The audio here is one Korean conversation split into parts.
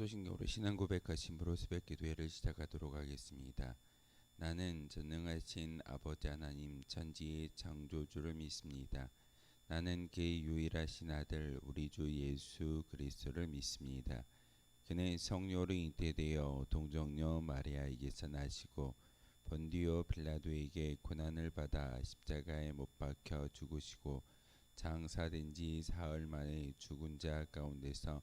사도신경으로 신앙 고백하심으로 새벽 기도회를 시작하도록 하겠습니다. 나는 전능하신 아버지 하나님 천지의 창조주를 믿습니다. 나는 그의 유일하신 아들 우리 주 예수 그리스도를 믿습니다. 그는 성령으로 잉태되어 동정녀 마리아에게서 나시고 본디오 빌라도에게 고난을 받아 십자가에 못 박혀 죽으시고 장사된 지 사흘 만에 죽은 자 가운데서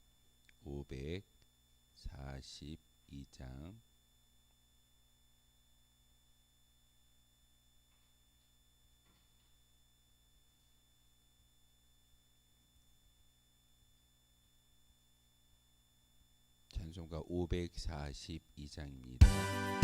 542장 찬송가 542장입니다.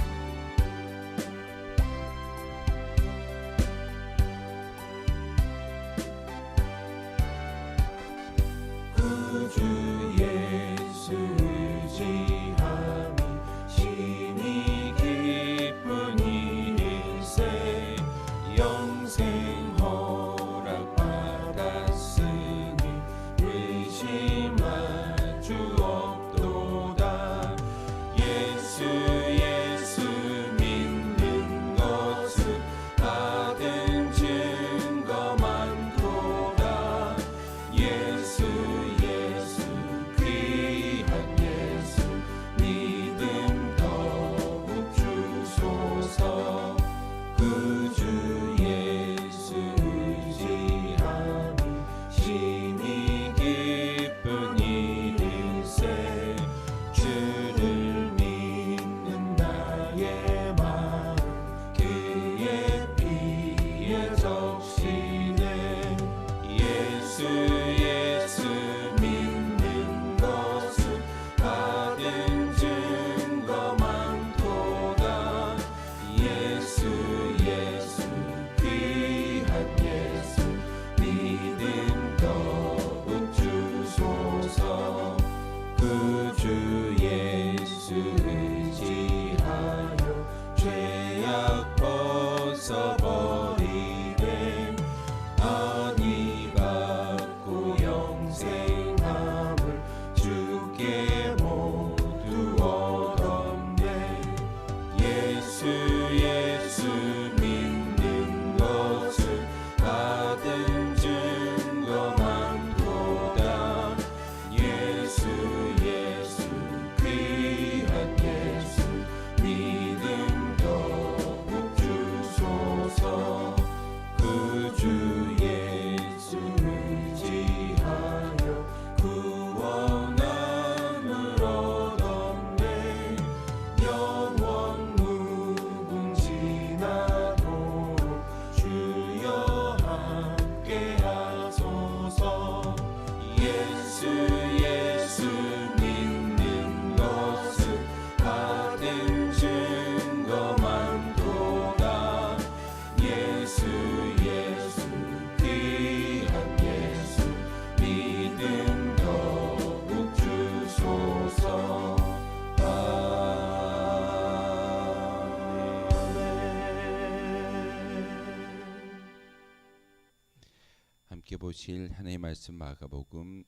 보실 하나님의 말씀 마가복음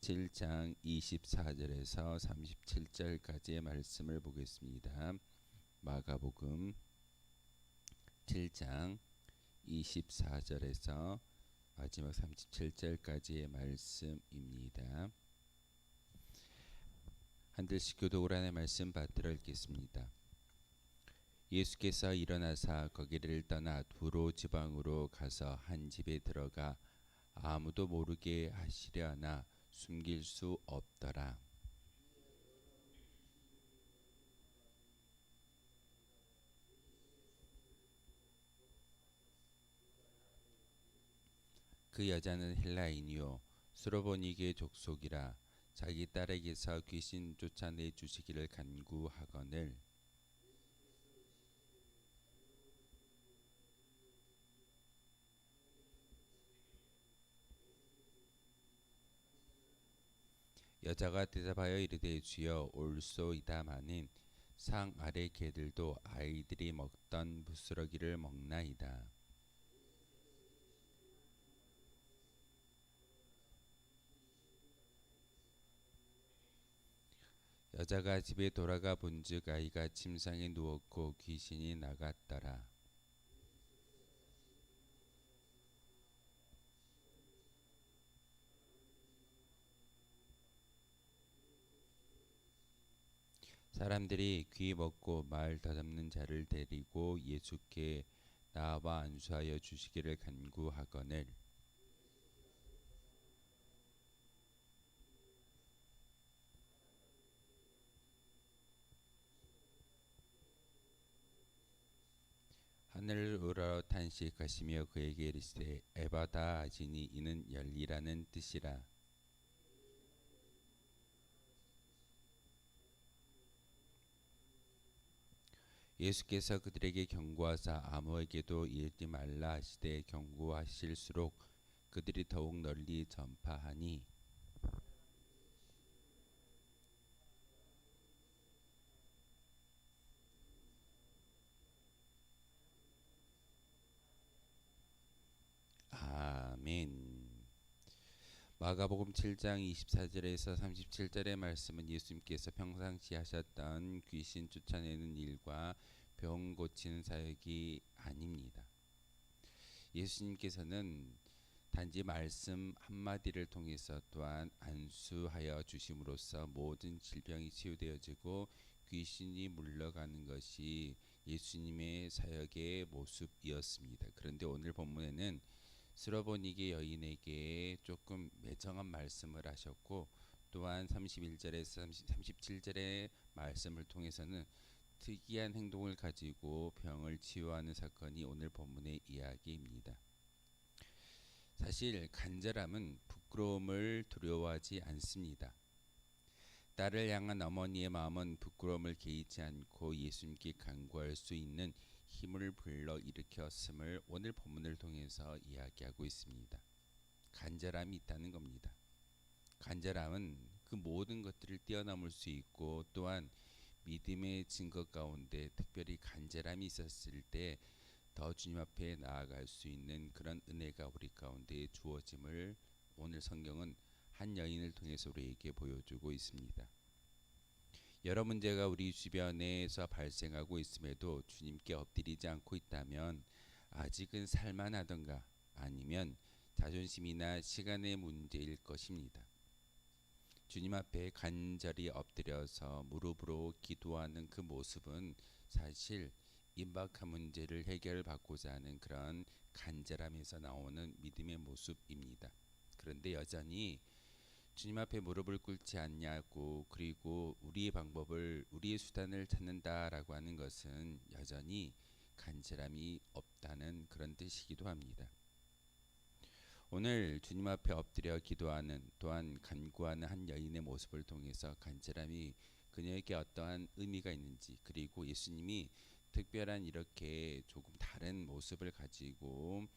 7장 24절에서 37절까지의 말씀을 보겠습니다. 마가복음 7장 24절에서 마지막 37절까지의 말씀입니다. 한들씩 교독을 하는 말씀 받들어 읽겠습니다. 예수께서 일어나사 거기를 떠나 두로 지방으로 가서 한 집에 들어가 아무도 모르게 하시려나 숨길 수 없더라. 그 여자는 헬라인이요 수로보니게 족속이라 자기 딸에게서 귀신 쫓아내 주시기를 간구하거늘 여자가 대답하여 이르되 주여 올소이다마는 상 아래 개들도 아이들이 먹던 부스러기를 먹나이다. 여자가 집에 돌아가 본즉 아이가 침상에 누웠고 귀신이 나갔더라. 사람들이 귀 먹고 말 더듬는 자를 데리고 예수께 나와 안수하여 주시기를 간구하거늘. 하늘을 우러 탄식하시며 그에게 이르시되 에바다 아지니 이는 열리라는 뜻이라 예수께서 그들에게 경고하사 아무에게도 이르지 말라 하시되 경고하실수록 그들이 더욱 널리 전파하니 아멘. 마가복음 7장 24절에서 37절의 말씀은 예수님께서 평상시 하셨던 귀신 쫓아내는 일과 병 고치는 사역이 아닙니다. 예수님께서는 단지 말씀 한마디를 통해서 또한 안수하여 주심으로써 모든 질병이 치유되어지고 귀신이 물러가는 것이 예수님의 사역의 모습이었습니다. 그런데 오늘 본문에는 스러보니게 여인에게 조금 매정한 말씀을 하셨고 또한 31절에서 37절의 말씀을 통해서는 특이한 행동을 가지고 병을 치유하는 사건이 오늘 본문의 이야기입니다. 사실 간절함은 부끄러움을 두려워하지 않습니다. 딸을 향한 어머니의 마음은 부끄러움을 개의치 않고 예수님께 간구할 수 있는 힘을 불러 일으켰음을 오늘 본문을 통해서 이야기하고 있습니다. 간절함이 있다는 겁니다. 간절함은 그 모든 것들을 뛰어넘을 수 있고 또한 믿음의 증거 가운데 특별히 간절함이 있었을 때 더 주님 앞에 나아갈 수 있는 그런 은혜가 우리 가운데 주어짐을 오늘 성경은 한 여인을 통해서 우리에게 보여주고 있습니다. 여러 문제가 우리 주변에서 발생하고 있음에도 주님께 엎드리지 않고 있다면 아직은 살만하던가 아니면 자존심이나 시간의 문제일 것입니다. 주님 앞에 간절히 엎드려서 무릎으로 기도하는 그 모습은 사실 임박한 문제를 해결받고자 하는 그런 간절함에서 나오는 믿음의 모습입니다. 그런데 여전히 주님 앞에 무릎을 꿇지 않냐고 그리고 우리의 방법을 우리의 수단을 찾는다라고 하는 것은 여전히 간절함이 없다는 그런 뜻이기도 합니다. 오늘 주님 앞에 엎드려 기도하는 또한 간구하는 한 여인의 모습을 통해서 간절함이 그녀에게 어떠한 의미가 있는지 그리고 예수님이 특별한 이렇게 조금 다른 모습을 가지고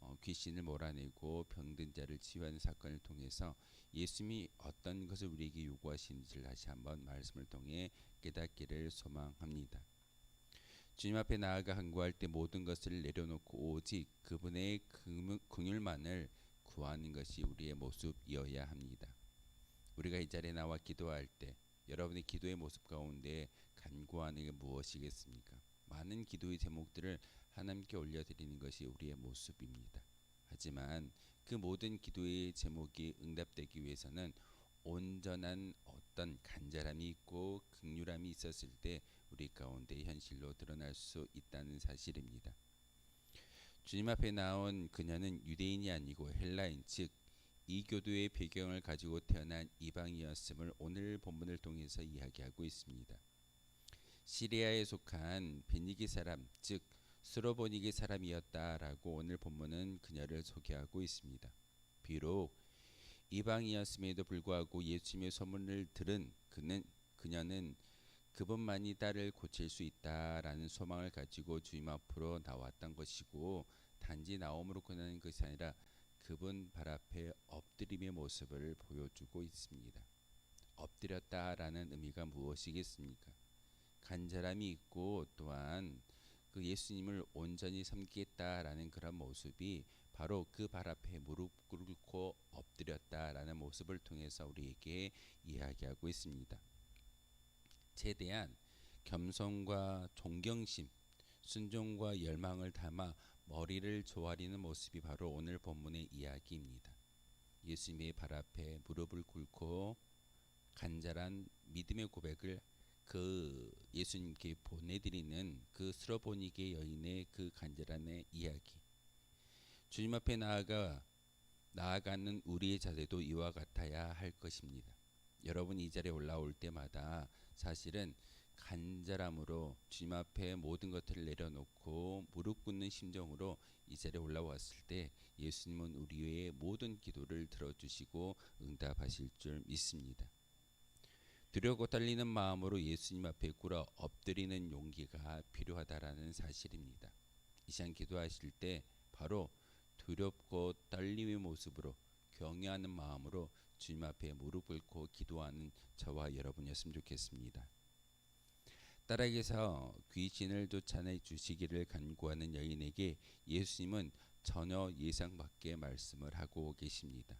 어, 귀신을 몰아내고 병든 자를 치유하는 사건을 통해서 예수님이 어떤 것을 우리에게 요구하시는지를 다시 한번 말씀을 통해 깨닫기를 소망합니다. 주님 앞에 나아가 간구할 때 모든 것을 내려놓고 오직 그분의 긍휼만을 구하는 것이 우리의 모습이어야 합니다. 우리가 이 자리에 나와 기도할 때 여러분의 기도의 모습 가운데 간구하는 게 무엇이겠습니까? 많은 기도의 제목들을 하나님께 올려드리는 것이 우리의 모습입니다. 하지만 그 모든 기도의 제목이 응답되기 위해서는 온전한 어떤 간절함이 있고 극률함이 있었을 때 우리 가운데 현실로 드러날 수 있다는 사실입니다. 주님 앞에 나온 그녀는 유대인이 아니고 헬라인 즉 이교도의 배경을 가지고 태어난 이방이었음을 오늘 본문을 통해서 이야기하고 있습니다. 시리아에 속한 베니기 사람 즉 스로보니게 사람이었다라고 오늘 본문은 그녀를 소개하고 있습니다. 비록 이방이었음에도 불구하고 예수님의 소문을 들은 그는 그녀는 그분만이 딸을 고칠 수 있다라는 소망을 가지고 주님 앞으로 나왔던 것이고 단지 나옴으로 끝나는 것이 아니라 그분 발 앞에 엎드림의 모습을 보여주고 있습니다. 엎드렸다라는 의미가 무엇이겠습니까? 간절함이 있고 또한 그 예수님을 온전히 섬기겠다라는 그런 모습이 바로 그 발 앞에 무릎 꿇고 엎드렸다라는 모습을 통해서 우리에게 이야기하고 있습니다. 최대한 겸손과 존경심, 순종과 열망을 담아 머리를 조아리는 모습이 바로 오늘 본문의 이야기입니다. 예수님의 발 앞에 무릎을 꿇고 간절한 믿음의 고백을 그 예수님께 보내드리는 그 스로보니게 여인의 그 간절함의 이야기. 주님 앞에 나아가 나아가는 우리의 자세도 이와 같아야 할 것입니다. 여러분 이 자리에 올라올 때마다 사실은 간절함으로 주님 앞에 모든 것들을 내려놓고 무릎 꿇는 심정으로 이 자리에 올라왔을 때 예수님은 우리의 모든 기도를 들어주시고 응답하실 줄 믿습니다. 두려고 떨리는 마음으로 예수님 앞에 꿇어 엎드리는 용기가 필요하다라는 사실입니다. 이 시간 기도하실 때 바로 두렵고 떨림의 모습으로 경외하는 마음으로 주님 앞에 무릎 꿇고 기도하는 저와 여러분이었으면 좋겠습니다. 딸에게서 귀신을 쫓아내 주시기를 간구하는 여인에게 예수님은 전혀 예상 밖의 말씀을 하고 계십니다.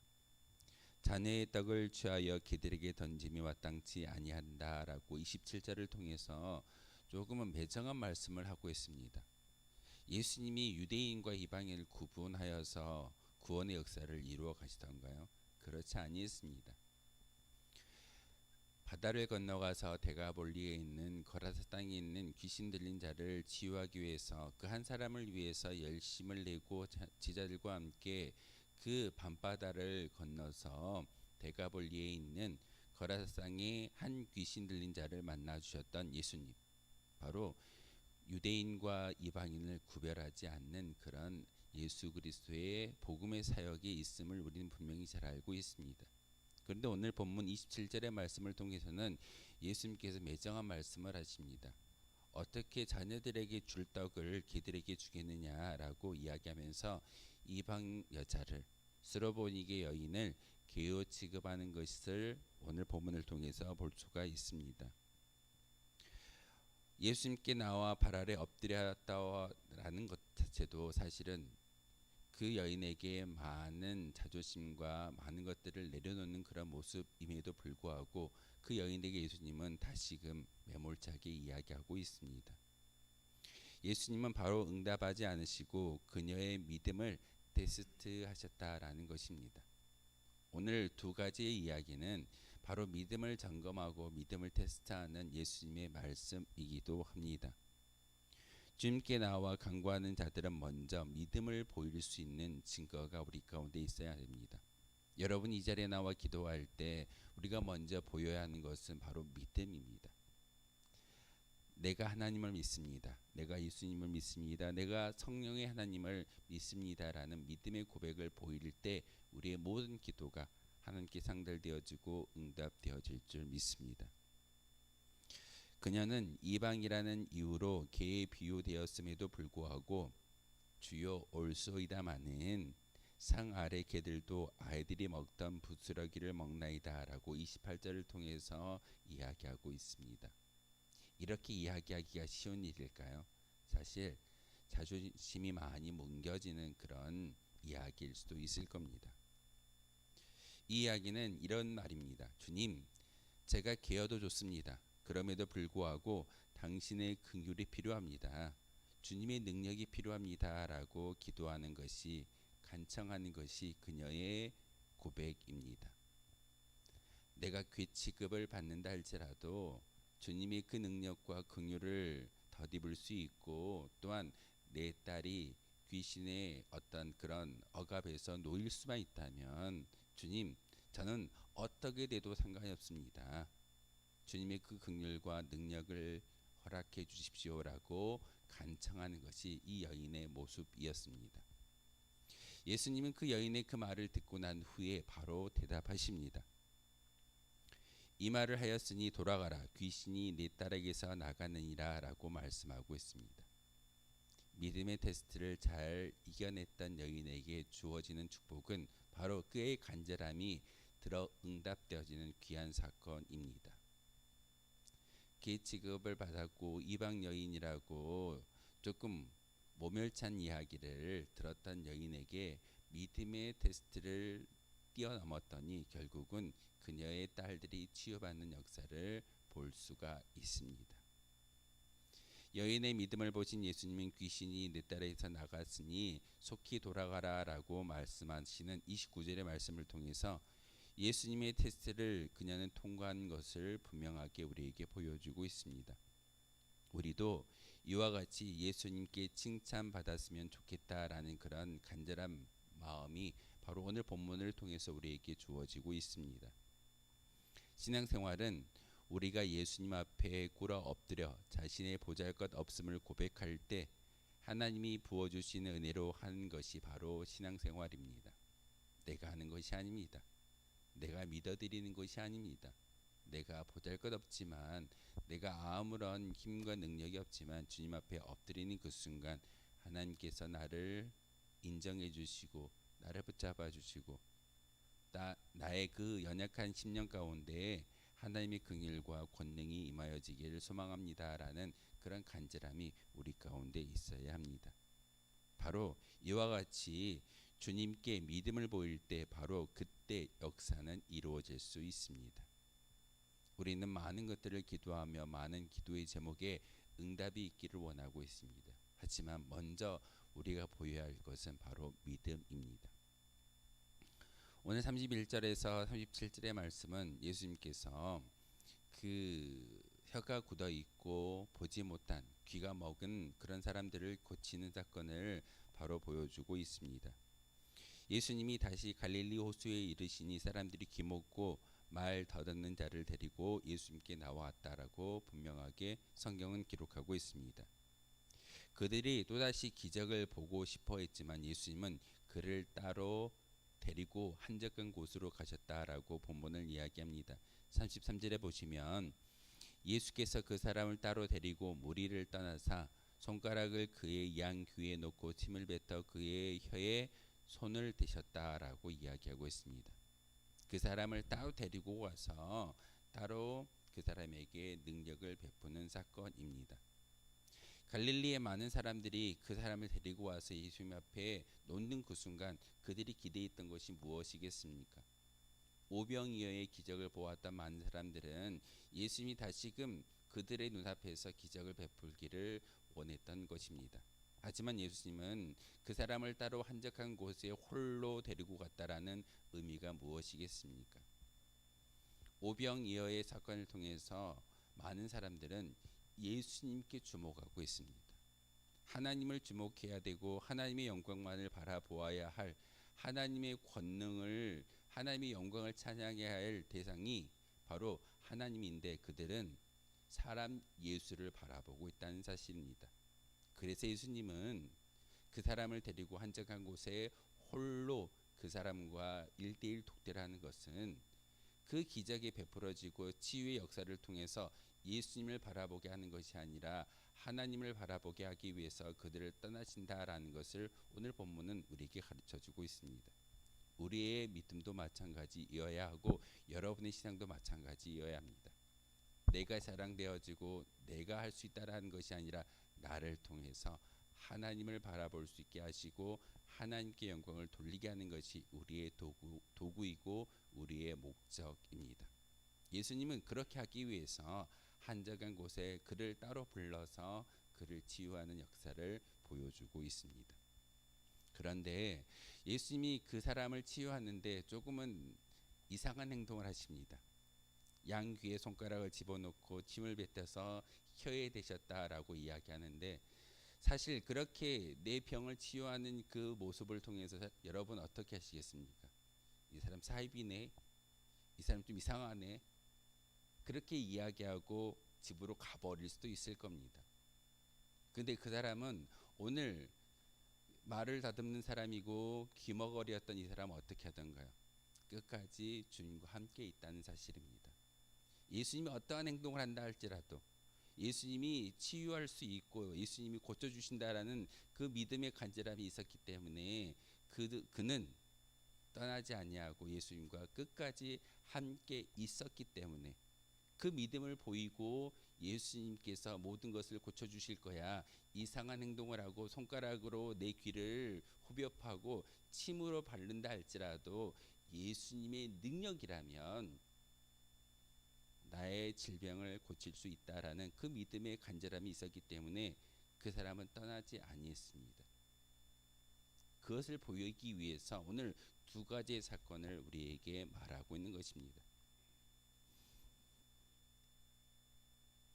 자네의 떡을 취하여 그들에게 던짐이 마땅치 아니한다라고 27절을 통해서 조금은 매정한 말씀을 하고 있습니다. 예수님이 유대인과 이방인을 구분하여서 구원의 역사를 이루어 가시던가요? 그렇지 아니했습니다. 바다를 건너가서 대가볼리에 있는 거라사 땅에 있는 귀신 들린 자를 치유하기 위해서 그 한 사람을 위해서 열심을 내고 지자들과 함께 그 밤바다를 건너서 대가볼리에 있는 거라사 땅의 한 귀신 들린 자를 만나 주셨던 예수님. 바로 유대인과 이방인을 구별하지 않는 그런 예수 그리스도의 복음의 사역이 있음을 우리는 분명히 잘 알고 있습니다. 그런데 오늘 본문 27절의 말씀을 통해서는 예수님께서 매정한 말씀을 하십니다. 어떻게 자녀들에게 줄 떡을 그들에게 주겠느냐라고 이야기하면서 이방 여자를 스로보니게 여인을 개요 취급하는 것을 오늘 본문을 통해서 볼 수가 있습니다. 예수님께 나와 발 아래 엎드렸다라는 것 자체도 사실은 그 여인에게 많은 자존심과 많은 것들을 내려놓는 그런 모습임에도 불구하고 그 여인에게 예수님은 다시금 매몰차게 이야기하고 있습니다. 예수님은 바로 응답하지 않으시고 그녀의 믿음을 테스트하셨다라는 것입니다. 오늘 두 가지의 이야기는 바로 믿음을 점검하고 믿음을 테스트하는 예수님의 말씀이기도 합니다. 주님께 나와 간구하는 자들은 먼저 믿음을 보일 수 있는 증거가 우리 가운데 있어야 됩니다. 여러분 이 자리에 나와 기도할 때 우리가 먼저 보여야 하는 것은 바로 믿음입니다. 내가 하나님을 믿습니다. 내가 예수님을 믿습니다. 내가 성령의 하나님을 믿습니다라는 믿음의 고백을 보일 때 우리의 모든 기도가 하나님께 상달되어지고 응답되어질 줄 믿습니다. 그녀는 이방이라는 이유로 개에 비유되었음에도 불구하고 주요 올소이다마는 상 아래 개들도 아이들이 먹던 부스러기를 먹나이다라고 28절을 통해서 이야기하고 있습니다. 이렇게 이야기하기가 쉬운 일일까요? 사실 자존심이 많이 뭉겨지는 그런 이야기일 수도 있을 겁니다. 이 이야기는 이런 말입니다. 주님, 제가 개어도 좋습니다. 그럼에도 불구하고 당신의 긍휼이 필요합니다. 주님의 능력이 필요합니다라고 기도하는 것이 간청하는 것이 그녀의 고백입니다. 내가 귀 취급을 받는다 할지라도 주님이 그 능력과 긍휼을 덧입을 수 있고 또한 내 딸이 귀신의 어떤 그런 억압에서 놓일 수만 있다면 주님 저는 어떻게 돼도 상관이 없습니다. 주님의 그 긍휼과 능력을 허락해 주십시오라고 간청하는 것이 이 여인의 모습이었습니다. 예수님은 그 여인의 그 말을 듣고 난 후에 바로 대답하십니다. 이 말을 하였으니 돌아가라 귀신이 내 딸에게서 나가느니라라고 말씀하고 있습니다. 믿음의 테스트를 잘 이겨냈던 여인에게 주어지는 축복은 바로 그의 간절함이 들어 응답되어지는 귀한 사건입니다. 개 취급을 받았고 이방 여인이라고 조금 모멸찬 이야기를 들었던 여인에게 믿음의 테스트를 뛰어넘었더니 결국은 그녀의 딸들이 치유받는 역사를 볼 수가 있습니다. 여인의 믿음을 보신 예수님은 귀신이 내 딸에게서 나갔으니 속히 돌아가라라고 말씀하시는 29절의 말씀을 통해서 예수님의 테스트를 그녀는 통과한 것을 분명하게 우리에게 보여주고 있습니다. 우리도 이와 같이 예수님께 칭찬받았으면 좋겠다라는 그런 간절한 마음이 바로 오늘 본문을 통해서 우리에게 주어지고 있습니다. 신앙생활은 우리가 예수님 앞에 꿇어 엎드려 자신의 보잘것 없음을 고백할 때 하나님이 부어 주시는 은혜로 하는 것이 바로 신앙생활입니다. 내가 하는 것이 아닙니다. 내가 믿어드리는 것이 아닙니다. 내가 보잘것 없지만 내가 아무런 힘과 능력이 없지만 주님 앞에 엎드리는 그 순간 하나님께서 나를 인정해 주시고 나를 붙잡아 주시고 나, 나의 그 연약한 심령 가운데 하나님의 긍휼과 권능이 임하여지기를 소망합니다라는 그런 간절함이 우리 가운데 있어야 합니다. 바로 이와 같이 주님께 믿음을 보일 때 바로 그때 역사는 이루어질 수 있습니다. 우리는 많은 것들을 기도하며 많은 기도의 제목에 응답이 있기를 원하고 있습니다. 하지만 먼저 우리가 보여야 할 것은 바로 믿음입니다. 오늘 31절에서 37절의 말씀은 예수님께서 그 혀가 굳어 있고 보지 못한 귀가 먹은 그런 사람들을 고치는 사건을 바로 보여주고 있습니다. 예수님이 다시 갈릴리 호수에 이르시니 사람들이 귀 먹고 말 더듬는 자를 데리고 예수님께 나왔다라고 분명하게 성경은 기록하고 있습니다. 그들이 또다시 기적을 보고 싶어 했지만 예수님은 그를 따로 데리고 한적한 곳으로 가셨다라고 본문을 이야기합니다. 33절에 보시면 예수께서 그 사람을 따로 데리고 무리를 떠나사 손가락을 그의 양 귀에 놓고 침을 뱉어 그의 혀에 손을 대셨다라고 이야기하고 있습니다. 그 사람을 따로 데리고 와서 따로 그 사람에게 능력을 베푸는 사건입니다. 갈릴리의 많은 사람들이 그 사람을 데리고 와서 예수님 앞에 놓는 그 순간 그들이 기대했던 것이 무엇이겠습니까? 오병이어의 기적을 보았던 많은 사람들은 예수님이 다시금 그들의 눈앞에서 기적을 베풀기를 원했던 것입니다. 하지만 예수님은 그 사람을 따로 한적한 곳에 홀로 데리고 갔다라는 의미가 무엇이겠습니까? 오병이어의 사건을 통해서 많은 사람들은 예수님께 주목하고 있습니다. 하나님을 주목해야 되고 하나님의 영광만을 바라보아야 할 하나님의 권능을 하나님의 영광을 찬양해야 할 대상이 바로 하나님인데 그들은 사람 예수를 바라보고 있다는 사실입니다. 그래서 예수님은 그 사람을 데리고 한적한 곳에 홀로 그 사람과 일대일 독대를 하는 것은 그 기적이 베풀어지고 치유의 역사를 통해서 예수님을 바라보게 하는 것이 아니라 하나님을 바라보게 하기 위해서 그들을 떠나신다라는 것을 오늘 본문은 우리에게 가르쳐 주고 있습니다. 우리의 믿음도 마찬가지여야 하고 여러분의 신앙도 마찬가지여야 합니다. 내가 자랑되어지고 내가 할 수 있다라는 것이 아니라 나를 통해서 하나님을 바라볼 수 있게 하시고 하나님께 영광을 돌리게 하는 것이 우리의 도구, 도구이고 우리의 목적입니다. 예수님은 그렇게 하기 위해서 한적한 곳에 그를 따로 불러서 그를 치유하는 역사를 보여주고 있습니다. 그런데 예수님이 그 사람을 치유하는데 조금은 이상한 행동을 하십니다. 양 귀에 손가락을 집어넣고 침을 뱉어서 혀에 대셨다라고 이야기하는데 사실 그렇게 내 병을 치유하는 그 모습을 통해서 여러분 어떻게 하시겠습니까? 이 사람 사입이네. 이 사람 좀 이상하네. 그렇게 이야기하고 집으로 가버릴 수도 있을 겁니다. 근데 그 사람은 오늘 말을 다듬는 사람이고 귀머거리였던 이 사람은 어떻게 하던가요? 끝까지 주님과 함께 있다는 사실입니다. 예수님이 어떠한 행동을 한다 할지라도 예수님이 치유할 수 있고 예수님이 고쳐 주신다라는 그 믿음의 간절함이 있었기 때문에 그 그는 떠나지 아니하고 예수님과 끝까지 함께 있었기 때문에 그 믿음을 보이고 예수님께서 모든 것을 고쳐 주실 거야. 이상한 행동을 하고 손가락으로 내 귀를 후벼파고 침으로 바른다 할지라도 예수님의 능력이라면 나의 질병을 고칠 수 있다라는 그 믿음의 간절함이 있었기 때문에 그 사람은 떠나지 아니했습니다. 그것을 보이기 위해서 오늘 두 가지의 사건을 우리에게 말하고 있는 것입니다.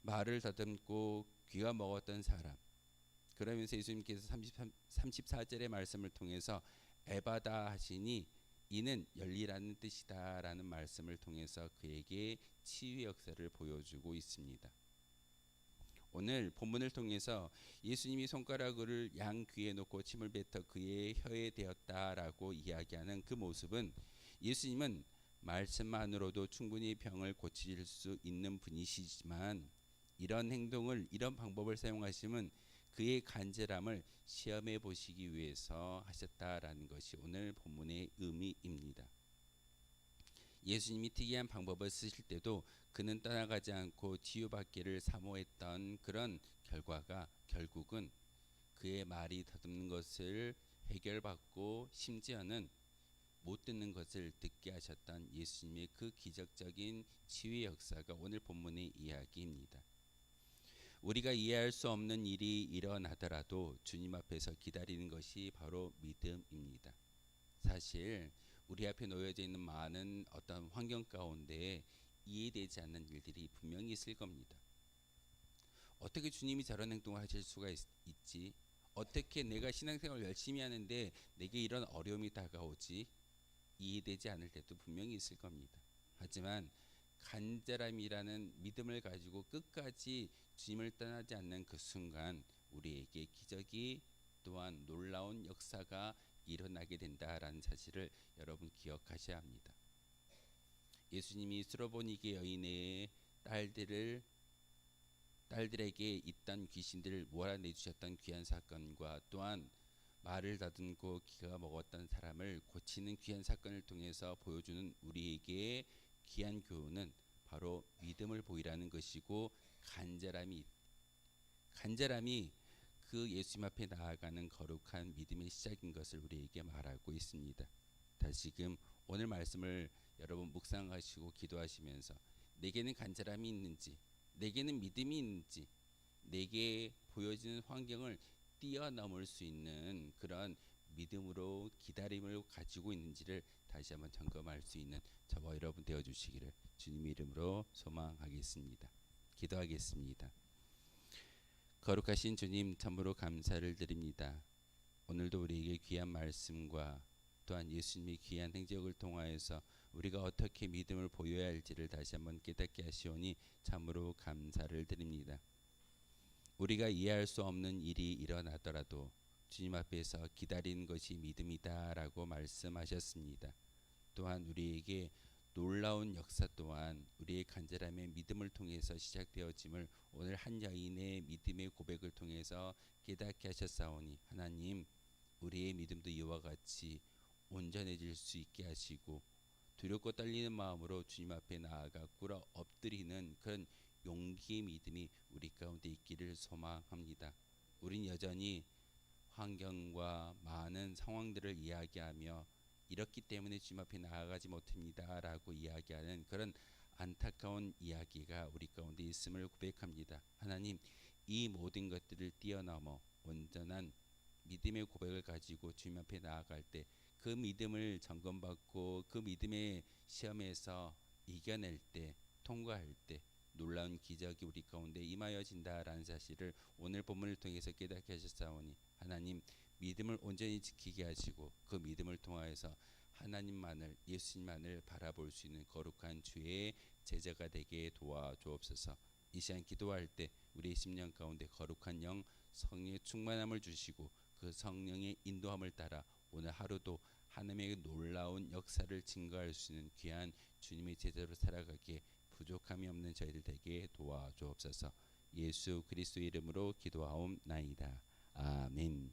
말을 더듬고 귀가 먹었던 사람. 그러면서 예수님께서 33, 34절의 말씀을 통해서 에바다 하시니 이는 열리라는 뜻이다라는 말씀을 통해서 그에게 치유 역사를 보여주고 있습니다. 오늘 본문을 통해서 예수님이 손가락을 양 귀에 놓고 침을 뱉어 그의 혀에 대었다라고 이야기하는 그 모습은 예수님은 말씀만으로도 충분히 병을 고칠 수 있는 분이시지만 이런 행동을 이런 방법을 사용하시면 그의 간절함을 시험해 보시기 위해서 하셨다라는 것이 오늘 본문의 의미입니다. 예수님이 특이한 방법을 쓰실 때도 그는 떠나가지 않고 치유받기를 사모했던 그런 결과가 결국은 그의 말이 더듬는 것을 해결받고 심지어는 못 듣는 것을 듣게 하셨던 예수님의 그 기적적인 치유 역사가 오늘 본문의 이야기입니다. 우리가 이해할 수 없는 일이 일어나더라도 주님 앞에서 기다리는 것이 바로 믿음입니다. 사실 우리 앞에 놓여져 있는 많은 어떤 환경 가운데 이해되지 않는 일들이 분명히 있을 겁니다. 어떻게 주님이 저런 행동을 하실 수가 있, 지 어떻게 내가 신앙생활 열심히 하는데 내게 이런 어려움이 다가오지? 이해되지 않을 때도 분명히 있을 겁니다. 하지만 간절함이라는 믿음을 가지고 끝까지 주님을 떠나지 않는 그 순간 우리에게 기적이 또한 놀라운 역사가 일어나게 된다라는 사실을 여러분 기억하셔야 합니다. 예수님이 수로보니게 여인의 딸들을 딸들에게 있던 귀신들을 몰아내 주셨던 귀한 사건과 또한 말을 다듬고 기가 먹었던 사람을 고치는 귀한 사건을 통해서 보여주는 우리에게 귀한 교훈은 바로 믿음을 보이라는 것이고 간절함이 간절함이 그 예수님 앞에 나아가는 거룩한 믿음의 시작인 것을 우리에게 말하고 있습니다. 다시금 오늘 말씀을 여러분 묵상하시고 기도하시면서 내게는 간절함이 있는지 내게는 믿음이 있는지 내게 보여지는 환경을 뛰어넘을 수 있는 그런 믿음으로 기다림을 가지고 있는지를 다시 한번 점검할 수 있는 저와 여러분 되어 주시기를 주님 이름으로 소망하겠습니다. 기도하겠습니다. 거룩하신 주님 참으로 감사를 드립니다. 오늘도 우리에게 귀한 말씀과 또한 예수님의 귀한 행적을 통하여서 우리가 어떻게 믿음을 보여야 할지를 다시 한번 깨닫게 하시오니 참으로 감사를 드립니다. 우리가 이해할 수 없는 일이 일어나더라도 주님 앞에서 기다리는 것이 믿음이다라고 말씀하셨습니다. 또한 우리에게 놀라운 역사 또한 우리의 간절함의 믿음을 통해서 시작되어짐을 오늘 한 여인의 믿음의 고백을 통해서 깨닫게 하셨사오니 하나님 우리의 믿음도 이와 같이 온전해질 수 있게 하시고 두렵고 떨리는 마음으로 주님 앞에 나아가 꿇어 엎드리는 그런 용기의 믿음이 우리 가운데 있기를 소망합니다. 우린 여전히 환경과 많은 상황들을 이야기하며 이렇기 때문에 주님 앞에 나아가지 못합니다라고 이야기하는 그런 안타까운 이야기가 우리 가운데 있음을 고백합니다. 하나님 이 모든 것들을 뛰어넘어 온전한 믿음의 고백을 가지고 주님 앞에 나아갈 때 그 믿음을 점검받고 그 믿음의 시험에서 이겨낼 때 통과할 때 놀라운 기적이 우리 가운데 임하여진다라는 사실을 오늘 본문을 통해서 깨닫게 하셨사오니 하나님 믿음을 온전히 지키게 하시고 그 믿음을 통하여서 하나님만을 예수님만을 바라볼 수 있는 거룩한 주의 제자가 되게 도와 주옵소서. 이 시간 기도할 때 우리의 심령 가운데 거룩한 영 성령의 충만함을 주시고 그 성령의 인도함을 따라 오늘 하루도 하나님의 놀라운 역사를 증거할 수 있는 귀한 주님의 제자로 살아가기에 부족함이 없는 저희들 되게 도와주옵소서. 예수 그리스도 이름으로 기도하옵나이다. 아멘.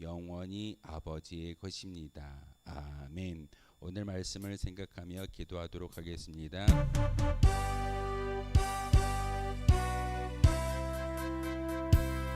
영원히 아버지의 것입니다. 아멘. 오늘 말씀을 생각하며 기도하도록 하겠습니다.